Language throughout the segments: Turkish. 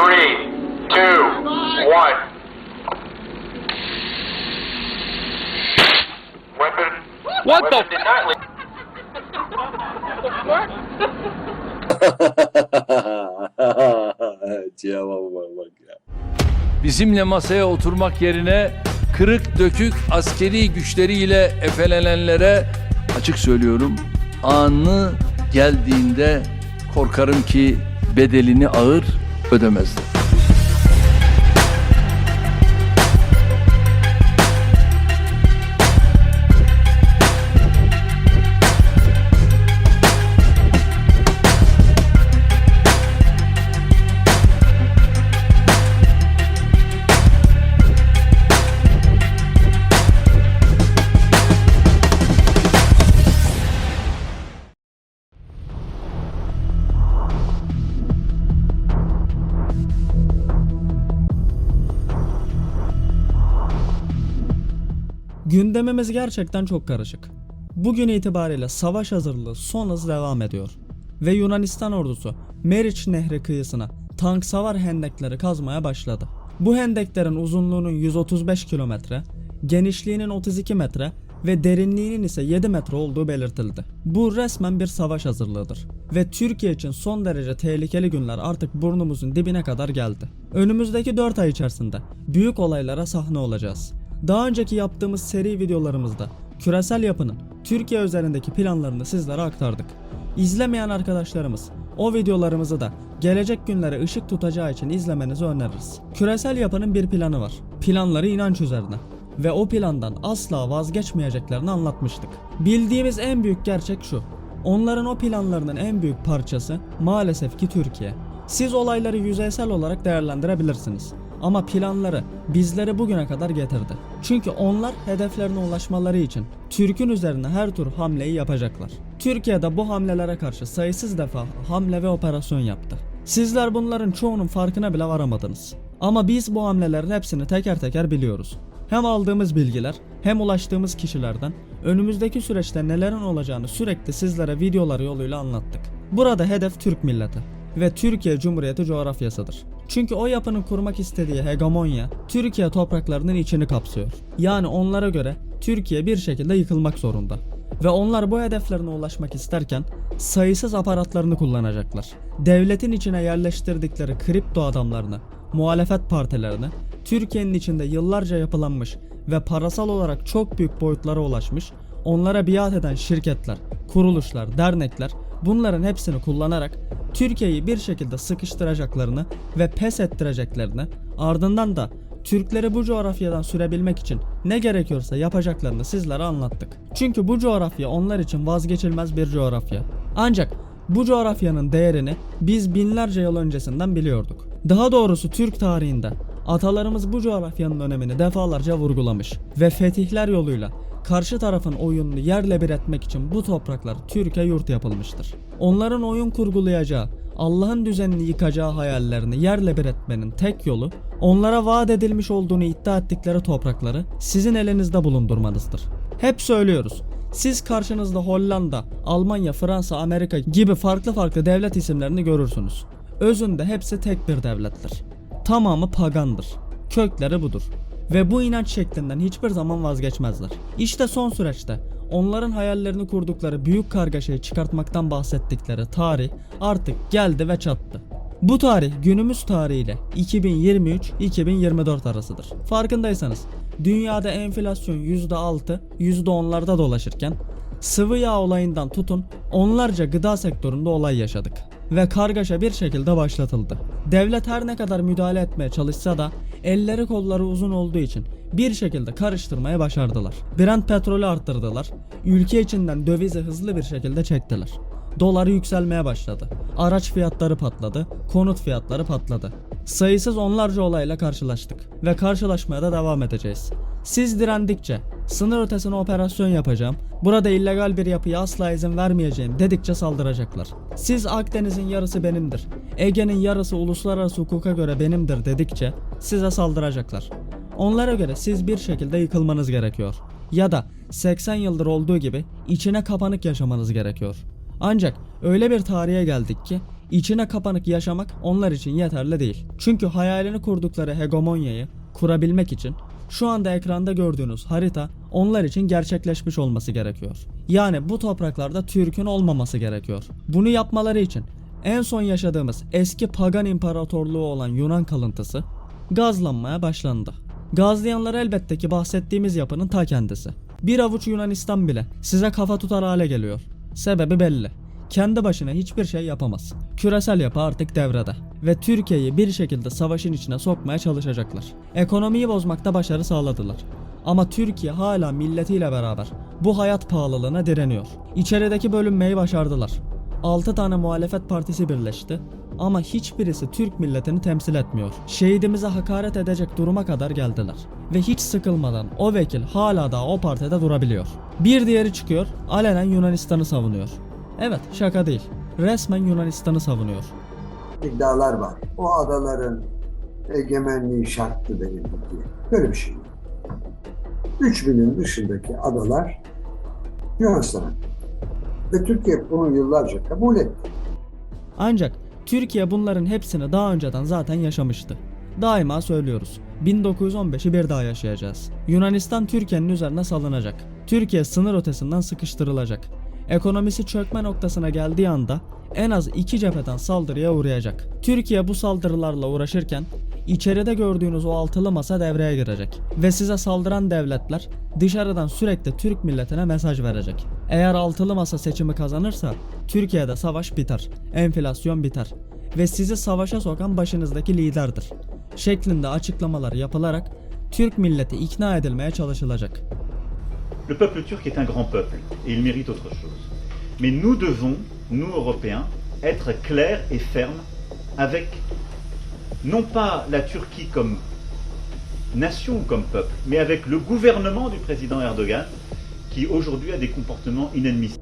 Three, two, one. Weapon. What weapon the? Did not Bizimle masaya oturmak yerine kırık dökük askeri güçleriyle efelenenlere açık söylüyorum anı geldiğinde korkarım ki bedelini ağır ödemezler. Gündemimiz gerçekten çok karışık. Bugün itibariyle savaş hazırlığı son hız devam ediyor. Ve Yunanistan ordusu Meriç Nehri kıyısına tank savar hendekleri kazmaya başladı. Bu hendeklerin uzunluğunun 135 kilometre, genişliğinin 32 metre ve derinliğinin ise 7 metre olduğu belirtildi. Bu resmen bir savaş hazırlığıdır. Ve Türkiye için son derece tehlikeli günler artık burnumuzun dibine kadar geldi. Önümüzdeki 4 ay içerisinde büyük olaylara sahne olacağız. Daha önceki yaptığımız seri videolarımızda küresel yapının Türkiye üzerindeki planlarını sizlere aktardık. İzlemeyen arkadaşlarımız o videolarımızı da gelecek günlere ışık tutacağı için izlemenizi öneririz. Küresel yapının bir planı var. Planları inanç üzerine ve o plandan asla vazgeçmeyeceklerini anlatmıştık. Bildiğimiz en büyük gerçek şu. Onların o planlarının en büyük parçası maalesef ki Türkiye. Siz olayları yüzeysel olarak değerlendirebilirsiniz. Ama planları bizleri bugüne kadar getirdi. Çünkü onlar hedeflerine ulaşmaları için Türk'ün üzerine her tür hamleyi yapacaklar. Türkiye'de bu hamlelere karşı sayısız defa hamle ve operasyon yaptı. Sizler bunların çoğunun farkına bile varamadınız. Ama biz bu hamlelerin hepsini teker teker biliyoruz. Hem aldığımız bilgiler hem ulaştığımız kişilerden önümüzdeki süreçte nelerin olacağını sürekli sizlere videolar yoluyla anlattık. Burada hedef Türk milleti ve Türkiye Cumhuriyeti coğrafyasıdır. Çünkü o yapının kurmak istediği hegemonya Türkiye topraklarının içini kapsıyor. Yani onlara göre Türkiye bir şekilde yıkılmak zorunda. Ve onlar bu hedeflerine ulaşmak isterken sayısız aparatlarını kullanacaklar. Devletin içine yerleştirdikleri kripto adamlarını, muhalefet partilerini, Türkiye'nin içinde yıllarca yapılanmış ve parasal olarak çok büyük boyutlara ulaşmış, onlara biat eden şirketler, kuruluşlar, dernekler bunların hepsini kullanarak Türkiye'yi bir şekilde sıkıştıracaklarını ve pes ettireceklerini, ardından da Türkleri bu coğrafyadan sürebilmek için ne gerekiyorsa yapacaklarını sizlere anlattık. Çünkü bu coğrafya onlar için vazgeçilmez bir coğrafya. Ancak bu coğrafyanın değerini biz binlerce yıl öncesinden biliyorduk. Daha doğrusu Türk tarihinde atalarımız bu coğrafyanın önemini defalarca vurgulamış ve fetihler yoluyla karşı tarafın oyununu yerle bir etmek için bu topraklar Türkiye yurt yapılmıştır. Onların oyun kurgulayacağı, Allah'ın düzenini yıkacağı hayallerini yerle bir etmenin tek yolu onlara vaat edilmiş olduğunu iddia ettikleri toprakları sizin elinizde bulundurmanızdır. Hep söylüyoruz. Siz karşınızda Hollanda, Almanya, Fransa, Amerika gibi farklı farklı devlet isimlerini görürsünüz. Özünde hepsi tek bir devlettir. Tamamı pagandır. Kökleri budur. Ve bu inanç şeklinden hiçbir zaman vazgeçmezler. İşte son süreçte onların hayallerini kurdukları büyük kargaşayı çıkartmaktan bahsettikleri tarih artık geldi ve çattı. Bu tarih günümüz tarihiyle 2023-2024 arasıdır. Farkındaysanız dünyada enflasyon %6, %10'larda dolaşırken sıvı yağ olayından tutun onlarca gıda sektöründe olay yaşadık ve kargaşa bir şekilde başlatıldı. Devlet her ne kadar müdahale etmeye çalışsa da elleri kolları uzun olduğu için bir şekilde karıştırmaya başardılar. Brent petrolü arttırdılar. Ülke içinden dövizi hızlı bir şekilde çektiler. Dolar yükselmeye başladı. Araç fiyatları patladı, konut fiyatları patladı. Sayısız onlarca olayla karşılaştık ve karşılaşmaya da devam edeceğiz. Siz direndikçe, sınır ötesine operasyon yapacağım, burada illegal bir yapıya asla izin vermeyeceğim dedikçe saldıracaklar. Siz Akdeniz'in yarısı benimdir, Ege'nin yarısı uluslararası hukuka göre benimdir dedikçe size saldıracaklar. Onlara göre siz bir şekilde yıkılmanız gerekiyor. Ya da 80 yıldır olduğu gibi içine kapanık yaşamanız gerekiyor. Ancak öyle bir tarihe geldik ki içine kapanık yaşamak onlar için yeterli değil. Çünkü hayalini kurdukları hegemonyayı kurabilmek için Şu anda ekranda gördüğünüz harita onlar için gerçekleşmiş olması gerekiyor. Yani bu topraklarda Türk'ün olmaması gerekiyor. Bunu yapmaları için en son yaşadığımız eski pagan imparatorluğu olan Yunan kalıntısı gazlanmaya başlandı. Gazlayanlar elbette ki bahsettiğimiz yapının ta kendisi. Bir avuç Yunanistan bile size kafa tutar hale geliyor. Sebebi belli. Kendi başına hiçbir şey yapamaz. Küresel yapı artık devrede ve Türkiye'yi bir şekilde savaşın içine sokmaya çalışacaklar. Ekonomiyi bozmakta başarı sağladılar. Ama Türkiye hala milletiyle beraber bu hayat pahalılığına direniyor. İçerideki bölünmeyi başardılar. 6 tane muhalefet partisi birleşti ama hiçbirisi Türk milletini temsil etmiyor. Şehidimize hakaret edecek duruma kadar geldiler. Ve hiç sıkılmadan o vekil hala da o partide durabiliyor. Bir diğeri çıkıyor, alenen Yunanistan'ı savunuyor. Evet, şaka değil. Resmen Yunanistan'ı savunuyor. iddialar var. O adaların egemenliği şarttı denildi diye. Böyle bir şey yok. 3000'in dışındaki adalar Yunanistan'a. Ve Türkiye bunu yıllarca kabul etti. Ancak Türkiye bunların hepsini daha önceden zaten yaşamıştı. Daima söylüyoruz. 1915'i bir daha yaşayacağız. Yunanistan Türkiye'nin üzerine salınacak. Türkiye sınır ötesinden sıkıştırılacak. Ekonomisi çökme noktasına geldiği anda en az iki cepheden saldırıya uğrayacak. Türkiye bu saldırılarla uğraşırken içeride gördüğünüz o altılı masa devreye girecek. Ve size saldıran devletler dışarıdan sürekli Türk milletine mesaj verecek. Eğer altılı masa seçimi kazanırsa Türkiye'de savaş biter, enflasyon biter ve sizi savaşa sokan başınızdaki liderdir. Şeklinde açıklamalar yapılarak Türk milleti ikna edilmeye çalışılacak. Le peuple turc est un grand peuple et il mérite autre chose. Mais nous devons, nous Européens, être clairs et fermes avec non pas la Turquie comme nation comme peuple, mais avec le gouvernement du président Erdogan qui aujourd'hui a des comportements inadmissibles.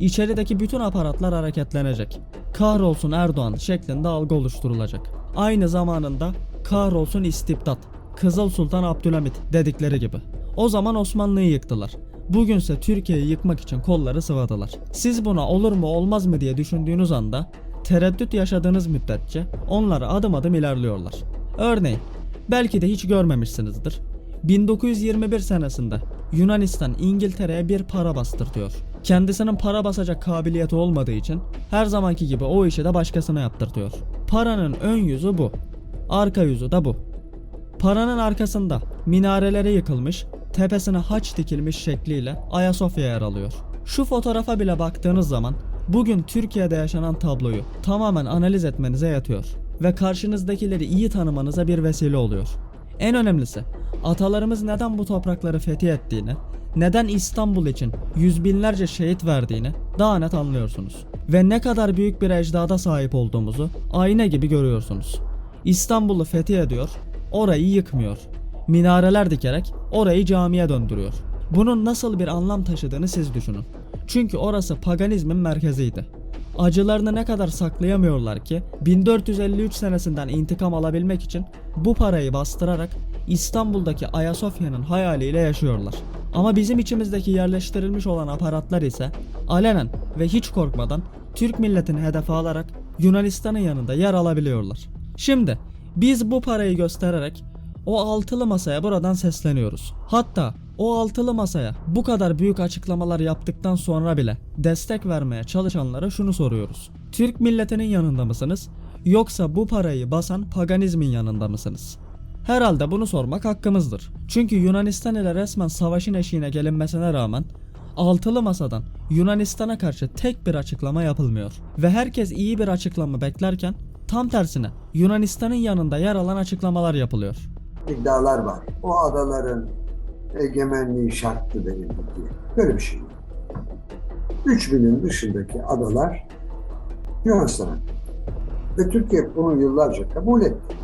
İçerideki bütün aparatlar hareketlenecek. Kahrolsun Erdoğan şeklinde algı oluşturulacak. Aynı zamanında kahrolsun istibdat, Kızıl Sultan Abdülhamit dedikleri gibi. O zaman Osmanlı'yı yıktılar. Bugünse Türkiye'yi yıkmak için kolları sıvadılar. Siz buna olur mu olmaz mı diye düşündüğünüz anda tereddüt yaşadığınız müddetçe onlar adım adım ilerliyorlar. Örneğin belki de hiç görmemişsinizdir. 1921 senesinde Yunanistan İngiltere'ye bir para bastırtıyor. Kendisinin para basacak kabiliyeti olmadığı için her zamanki gibi o işi de başkasına yaptırtıyor. Paranın ön yüzü bu. Arka yüzü de bu. Paranın arkasında minareleri yıkılmış, tepesine haç dikilmiş şekliyle Ayasofya yer alıyor. Şu fotoğrafa bile baktığınız zaman bugün Türkiye'de yaşanan tabloyu tamamen analiz etmenize yatıyor ve karşınızdakileri iyi tanımanıza bir vesile oluyor. En önemlisi atalarımız neden bu toprakları fethi ettiğini, neden İstanbul için yüz binlerce şehit verdiğini daha net anlıyorsunuz. Ve ne kadar büyük bir ecdada sahip olduğumuzu ayna gibi görüyorsunuz. İstanbul'u fethi ediyor, orayı yıkmıyor. Minareler dikerek orayı camiye döndürüyor. Bunun nasıl bir anlam taşıdığını siz düşünün. Çünkü orası paganizmin merkeziydi. Acılarını ne kadar saklayamıyorlar ki 1453 senesinden intikam alabilmek için bu parayı bastırarak İstanbul'daki Ayasofya'nın hayaliyle yaşıyorlar. Ama bizim içimizdeki yerleştirilmiş olan aparatlar ise alenen ve hiç korkmadan Türk milletini hedef alarak Yunanistan'ın yanında yer alabiliyorlar. Şimdi biz bu parayı göstererek o altılı masaya buradan sesleniyoruz. Hatta o altılı masaya bu kadar büyük açıklamalar yaptıktan sonra bile destek vermeye çalışanlara şunu soruyoruz. Türk milletinin yanında mısınız? Yoksa bu parayı basan paganizmin yanında mısınız? Herhalde bunu sormak hakkımızdır. Çünkü Yunanistan ile resmen savaşın eşiğine gelinmesine rağmen altılı masadan Yunanistan'a karşı tek bir açıklama yapılmıyor. Ve herkes iyi bir açıklama beklerken tam tersine Yunanistan'ın yanında yer alan açıklamalar yapılıyor. İddialar var. O adaların egemenliği şarttı denildi diye. Böyle bir şey yok. 3000'in dışındaki adalar Yunanistan'a. Ve Türkiye bunu yıllarca kabul etti.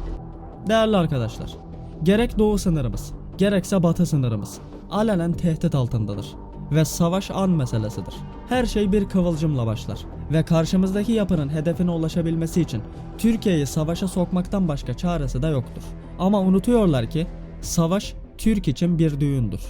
Değerli arkadaşlar, gerek doğu sınırımız, gerekse batı sınırımız alenen tehdit altındadır ve savaş an meselesidir. Her şey bir kıvılcımla başlar ve karşımızdaki yapının hedefine ulaşabilmesi için Türkiye'yi savaşa sokmaktan başka çaresi de yoktur. Ama unutuyorlar ki savaş Türk için bir düğündür.